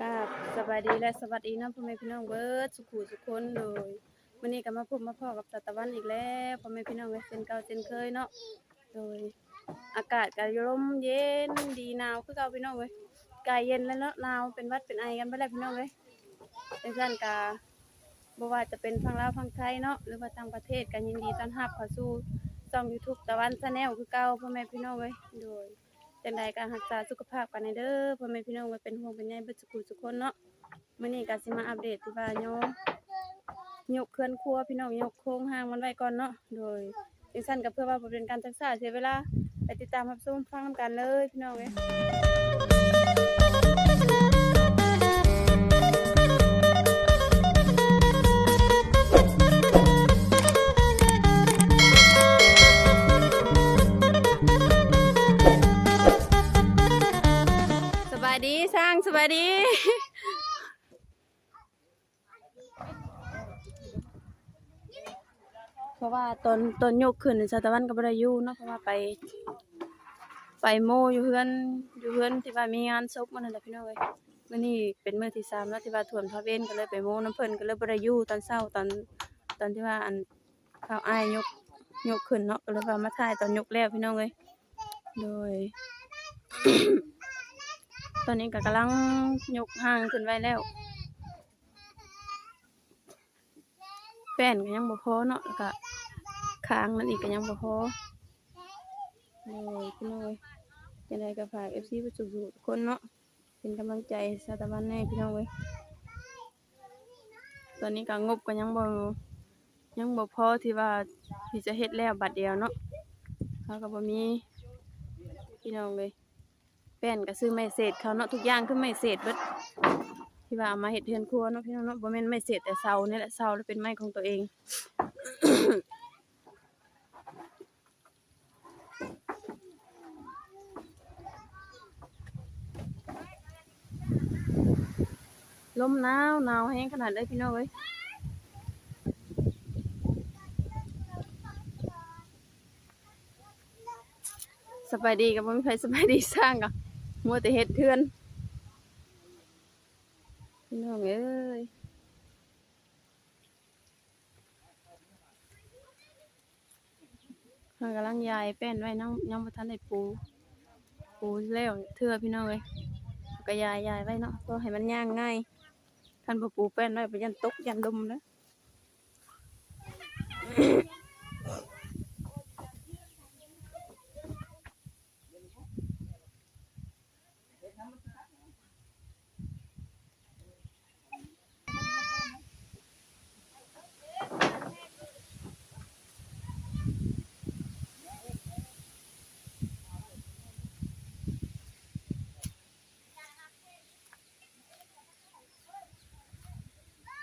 กับสบายดีและสวัสดีน้องพ่อแม่พี่น้องเบิร์ดสุขุสุขคนเลยวันนี้ก็มาพบมาพ่อกับสัตะวันอีกแล้วพ่อแม่พี่น้องเอ้ยเช่นเก่าเช่นเคยเนาะโดยอากาศก็ลมเย็นดีหนาวคือเก่าพี่น้องเว้ยกายเย็นแล้วเนาะหนาวเป็นวัดเป็นไอกันไปแล้วพี่น้องเว้ยเป็นเพื่อนกาบ่ว่าจะเป็นฝั่งลาวฝั่งไทยเนาะหรือว่าต่างประเทศก็ยินดีต้อนรับเข้าสู่ช่อง YouTube ตะวันชาแนลคือเก่าพ่อแม่พี่น้องเว้ยโดย จังใดการรักษาสุขภาพกันในเด้อพ่อแม่พี่น้องไว้เป็นห่วงเป็นใยเบิดสุขุทุคนเนาะมื้อนี้ก็สิมาอัปเดตที่ว่าโยยกเคลื่อนครัวพี่น้องยกโครงห้างมันไว้ก่อนเนาะโดยจังซั่นก็เพื่อว่าบ่เป็นการศึกษาเสียเวลาไปติดตามรับชมฟังนำกันเลยพี่น้องเอ้ย เพราะว่าตอนตอนยกขึ้นชาตะวันก็บ่ได้อยู่เนาะเพราะว่าไป ไปโมอยู่เฮือนอยู่เฮือนที่ว่ามีงานศพมันนั่นแหละพี่น้องเอ้ยมื้อนี้เป็นมื้อที่สามแล้วที่ว่าถ่วมพระเวนก็เลยไปโมน้ำเพิ่นก็เลยบ่ได้อยู่ตอนเช้าตอนตอนที่ว่าอันข้าวอ้ายยกยกขึ้นเนาะก็เลยว่ามาถ่ายตอนยกแล้วพี่น้องเอ้ยโดย ตอนนี้ก็กำลังยกห่างขึ้นไว้แล้ว แป้นก็ยังบ่พอเนาะแล้วก็ ค้างนั่นอีกก็ยังบ่พอโอ้ยพี่น้องเอ้ยจังไดก็ฝาก FC ผู้สุขทุกคนเนาะเป็นกำลังใจสตาบันแน่พี่น้องเอ้ยตอนนี้ก็งบก็ยังบ่ยังบ่พอที่ว่าที่จะเฮ็ดแล้วบัดเดียวเนาะเขาก็บ่มีพี่น้องเลยแป้นก็ซื้อไม้เศษเขาเนาะทุกอย่างคือไม้เศษเบิดที่ว่าเอามาเฮ็ดเทือนครัวเนาะพี่น้องเนาะบ่แม่นไม้เศษแต่เสาเนี่ยแหละเสาแล้วเป็นไม้ของตัวเอง ลมหนาวหนาวแห้งขนาดเลยพี่น้องเอ้ยสบายดีกับบ่มีไผสบายดีสร้างกับมัวแต่เฮ็ดเทือนพี่น้องเอ้ยข้อยกำลังยายแป้นไว้น้องยังบ่ทันได้ปู ปูแล้วเทื่อพี่น้องเอ้ยก็ยายยายไว้เนาะเพื่อให้มันย่างง่าย ท่านบ่ปูแป้นไว้ไปยันตกยันลมนะ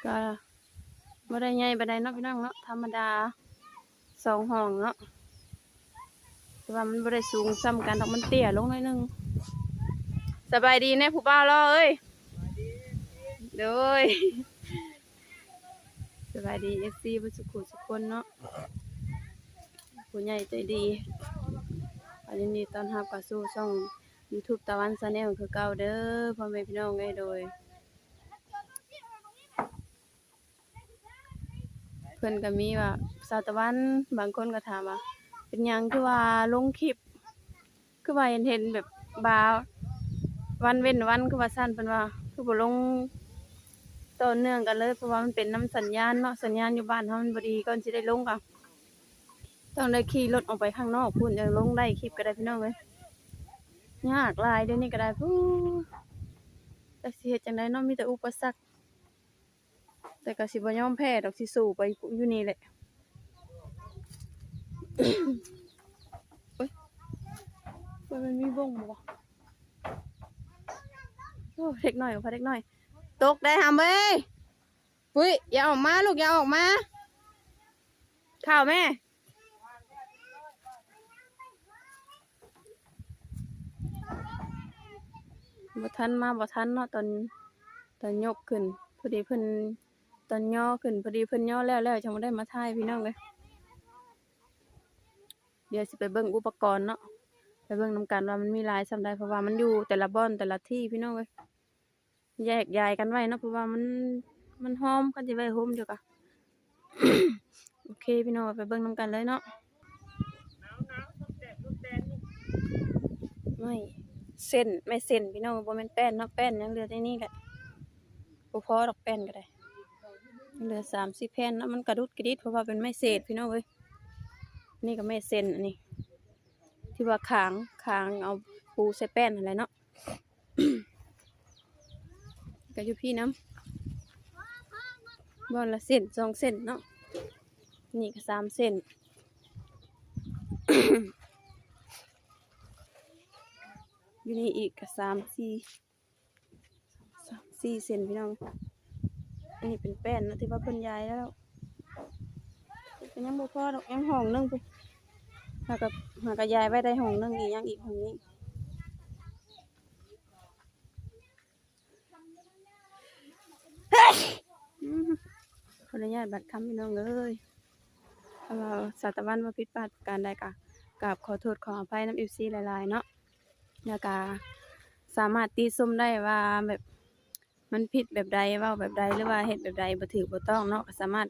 ก็บ่ได้ใหญ่ปานใดเนาะพี่น้องเนาะธรรมดาสองห้องเนาะแต่ว่ามันบ่ได้สูงซ้ำกันดอกมันเตี้ยลงหน่อยนึงสบายดีแน่ผู้บ่าวรอเอ้ยโดยสบายดี FC บ่สุขุสุกคนเนาะผู้ใหญ่ใจดีอันนี้ตอนรับกับสู่ช่อง YouTube ตะวัน Channel คือเก่าเด้อพ่อแม่พี่น้องเอ้ยโดย พิ่นก็มีว่าสาวตะวันบางคนก็ถามว่า เป็นหยังคือว่าลงคลิป คือว่าเห็นเห็นแบบบาวันเว้นวันคือว่าสั้นเพิ่นว่า คือบ่ลงต่อเนื่องกันเลยเพราะว่ามันเป็นน้ำสัญญาณเนาะสัญญาณอยู่บ้านเฮามันบ่ดีก่อนสิได้ลงก็ต้องได้ขี่รถออกไปข้างนอกพุ่นจังลงได้คลิปก็ได้พี่น้องเอ้ยยากหลายเดี๋ยวนี้ก็ได้พู้แต่สิเฮ็ดจังไดเนาะมีแต่อุปสรรค แต่ก็สิบ่ยอมแพ้ดอกสิสู้ไปอยู่นี่แหละโอ๊ยมันมีบ่งบ่วะโอ้เด็กหน่อยพาเด็กหน่อย ตกได้หามเอ้ยปุ้ยอย่าออกมาลูกอย่าออกมาข้าวแม่บ่ทันมาบ่ทันเนาะตอนตอนยกขึ้นพอดีเพิ่น อนย่อขึ้นพอดีเพิ่นย่อแล้วแล้วจังบ่ได้มาถ่ายพี่น้องเลยเดี๋ยวสิไปเบิ่งอุปกรณ์เนาะไปเบิ่งนำกันว่ามันมีหลายซำใดเพราะว่ามันอยู่แต่ละบ่อนแต่ละที่พี่น้องเลยแยกย้ายกันไว้เนาะเพราะว่ามันมันหอมกันสิไว้โฮมเดียวกะโอเคพี่น้องไปเบิ่งนํกันเลยเนาะไม่เส้นไม่เส้นพี่น้องบ่แม่นแป้นเนาะแป้นยังเหลือแต่นี่แหละบ่พอดอกแป้นก็ได้ยัง เหลือ30แผ่นเนาะมันกระดุดกระดิดเพราะว่าเป็นไม้เศษพี่น้องเอ้ยนี่ก็ไม่เส้นอันนี้ ที่ว่าขางขางเอาปูใส่แป้นอะไรเนาะก็อยู่พี่น้ำบอลละเส้นสองเส้นเนาะนี่ก็สามเส้นอยู่นี่อีกก็สามสี่สามสี่เส้นพี่น้อง อันนี้เป็นแป้นนะที่ว่าเพิ่นยายแล้วเป็นยังบ่พอดอกยังห้องนึงพุ่นหากับหากับยายไว้ได้ห้องนึงอีกยังอีกห้องนี้ขออนุญาตบัตรคำพี่น้องเอ้ยถ้าสัตวันมาผิดพลาดการใดกะกราบขอโทษขออภัยน้ำอิฟซีหลายๆเนาะแล้วก็สามารถตีส้มได้ว่าแบบ มันผิดแบบใดเว่าแบบใดหรือว่าเฮ็ดแบบใดบ่ถือบ่ต้องเนาะก็สามารถ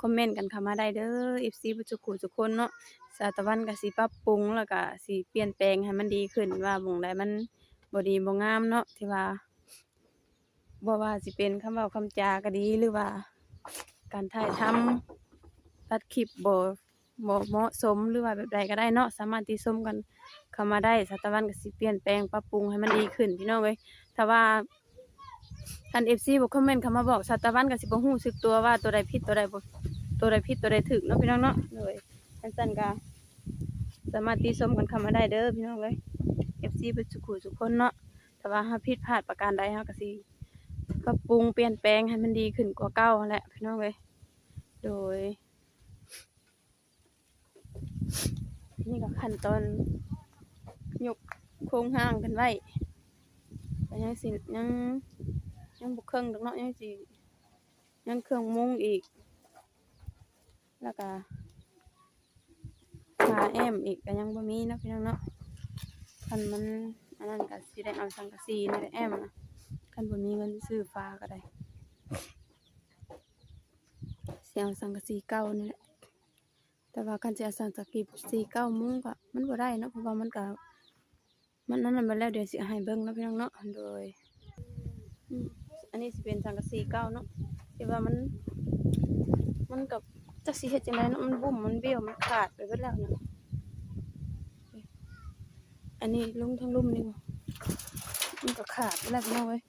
คอมเมนต์กันเข้ามาได้เด้อ FC บ่ทุกคู่ทุกคนเนาะสาตวันก็สิปรับปรุงแล้วก็สิเปลี่ยนแปลงให้มันดีขึ้นว่าหม่องใดมันบ่ดีบ่งามเนาะที่ว่าบ่ว่าสิเป็นคำเว้าคำจาก็ดีหรือว่า การถ่ายทำตัดคลิปบ่บ่เหมาะสมหรือว่าแบบใดก็ได้เนาะสามารถติชมกันเข้ามาได้สัตวันก็สิเปลี่ยนแปลงปรับปรุงให้มันดีขึ้นพี่น้องเอ้ยถ้าว่า ท่าน FC บ่คอมเมนต์เข้ามาบอกสัตวันก็สิบ่ฮู้สึกตัวว่าตัวใดผิดตัวใดบตัวใดผิดตัวใดถูกเนาะพี่น้องเนาะเลยท่านซั่นก็สามารถติชมกันเข้ามาได้เด้อพี่น้องเลยเอ้ย FC เบิดสุขุทุกคนเนาะถ้าว่าเฮาผิดพลาดประการใดเฮาก็สิปรับปรุงเปลี่ยนแปลงให้มันดีขึ้นกว่าเก่าแหละพี่น้องเลยโดย นี่ก็ขั้นตอนยกโครงห้างกันไว้แต่ยังสิยัง ยังบุกเครื่องดอกเนาะยังสิยังเครื่องมุ้งอีก แล้วก็ขาแอมอีกก็ยังบ่มีนะพี่น้องเนาะคันมันอันนั้นก็สิได้เอาสังกะสีนี่แหละแอมนะคันบ่มีเงินซื้อฟ้าก็ได้เสียงสังกะสีเก่านี่แหละ แต่ว่าการจะเอาสังกะสีเก่ามุ้งก็มันบ่ได้เนาะเพราะว่ามันก็มันนั่นมันแล้วเดี๋ยวสิเอาให้เบิ่งเนาะพี่น้องเนาะโดย อันนี้สิเป็นสังกะสีเก่าเนาะที่ว่ามันมันกับจักสิเฮ็ดจังไดเนาะมันบุ่มมันเบี้ยวมันขาดไปเบิดแล้วเนาะอันนี้ลุงทั้งลุ่มนี่มันก็ขาดไปแล้วพี่น้องเว้ย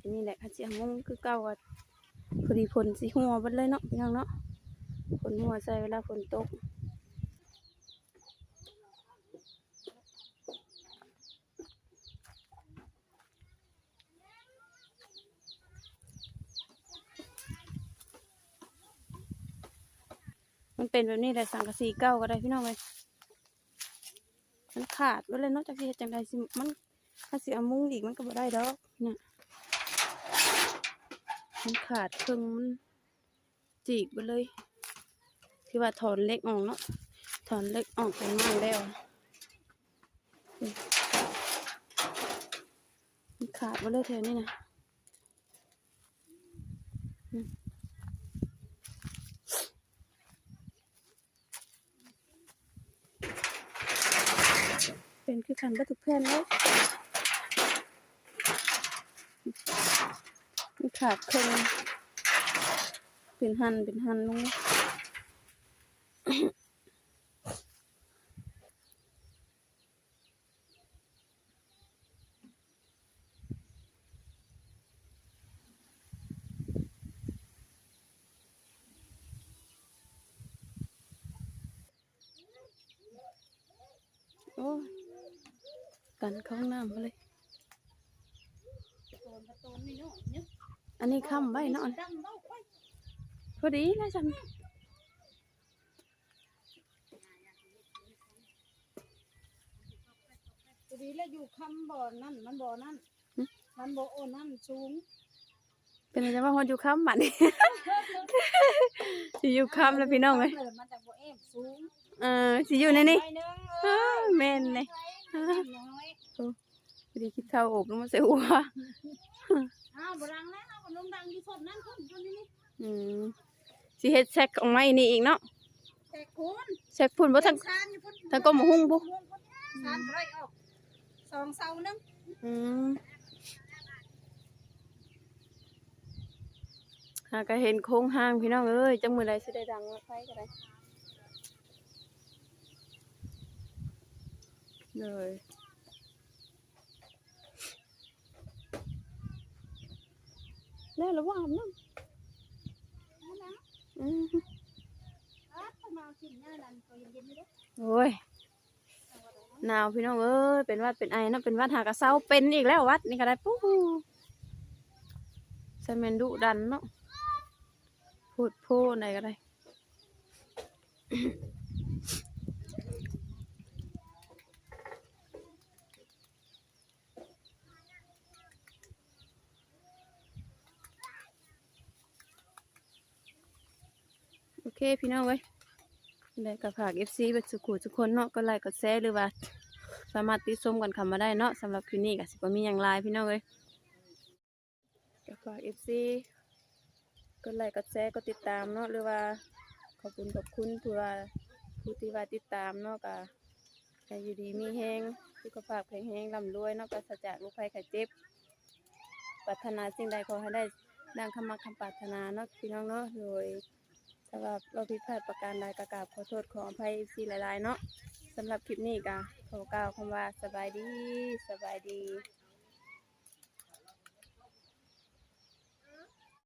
อันนี้แหละค่ะเจียงงคือเก่าอะพอดีฝนสิหัวบัดเลยเนาะพี่น้องเนาะฝนหัวใส่เวลาฝนตก เป็นแบบนี้แหละสังกะสีเก่าก็ได้พี่น้องเลยมันขาดไปเลยนาะจากที่เฮ็ดจังไดสิมันถ้าสิเอามุ้งอีกมันก็บ่ได้ดอกเนี่ยมันขาดครึ่งมันจีกไปเลย ที่ว่าถอนเล็กออกเนาะถอนเล็กออกเป็นไม้แล้วมันขาดไปเลยแถวนี้นะอืมเป็น คือกันก็ทุกเพื่อนเลยมันขาดเครึ่องเป็นหันเป็นหันลงโอ้ กันเข้าห้องน้ำมาเลย อันนี้ค้ำไว้เนาะพอดีแล้วฉันพอดีแล้วอยู่คำบ่อนั่นมันบ่อนั่นมันบ่อโอนั่นสูง เป็นไงว่าฮอดอยู่คำบันี้สิอยู่คำแล้วพี่น้องไหมเปิดมาจากบ่อเอฟสูเออสิอยู่ในนี้ใบหนึงเออแม่นเลย น้อยพอดีคิดข้าวอบลงมาใส่หัวอ้าวบ่ดังแล้วเอาขนมดังอยู่สดนั่นคนคนนี้นี่อืมสิเฮ็ดแซกออกมาอีนี่อีกเนาะแต่คุณแซกพุ่นบ่ทั้งชานอยู่พุ่นทั้งก้มหุ้งบ่ชานไรออกสองเสาหนึงอืมหาก็เห็นโค้งห้างพี่น้องเอ้ยจังมือใดสิได้ดังมาไฟก็ได้ เลยแล้วระว่านมั้งอืมเอากินโอ้ยหนาวพี่น้องเอ้ยเป็นวัดเป็นไอเนะเป็นวัดหากระเซ้าเป็นอีกแล้ววัดนี่ก็ได้ปุ๊บใส่แมนดุดันเนาะพูดพูดอะไรก็ได้ โอเคพี่น้องเว้ยได้กับผากเอฟซีเป็นสุขุทุกคนเนาะก็ไลค์กดแชร์หรือว่า สามารถติดชมกันคำมาได้เนาะสำหรับคลิปนี้ก็สิบมีอย่างไรพี่น้องเว้ยกับผากเอฟซีกดไลค์กดแชร์กดติดตามเนาะหรือว่าขอบคุณขอบคุณผู้ว่าผู้ที่ว่าติดตามเนาะก็ให้อยู่ดีมีแห้งสุขภาพแข็งแรงร่ำรวยเนาะก็สะจากลูกภัยไข้เจ็บปรารถนาสิ่งใดขอให้ได้ดังคำมาคำปรารถนาเนาะพี่น้องเนาะโดย สำหรับเราผิดพลาดประการใดกกราบขอโทษขออภัยซีหลายๆเนาะสำหรับคลิปนี้ก็ขอกล่าวคำว่าสบายดีสบายดี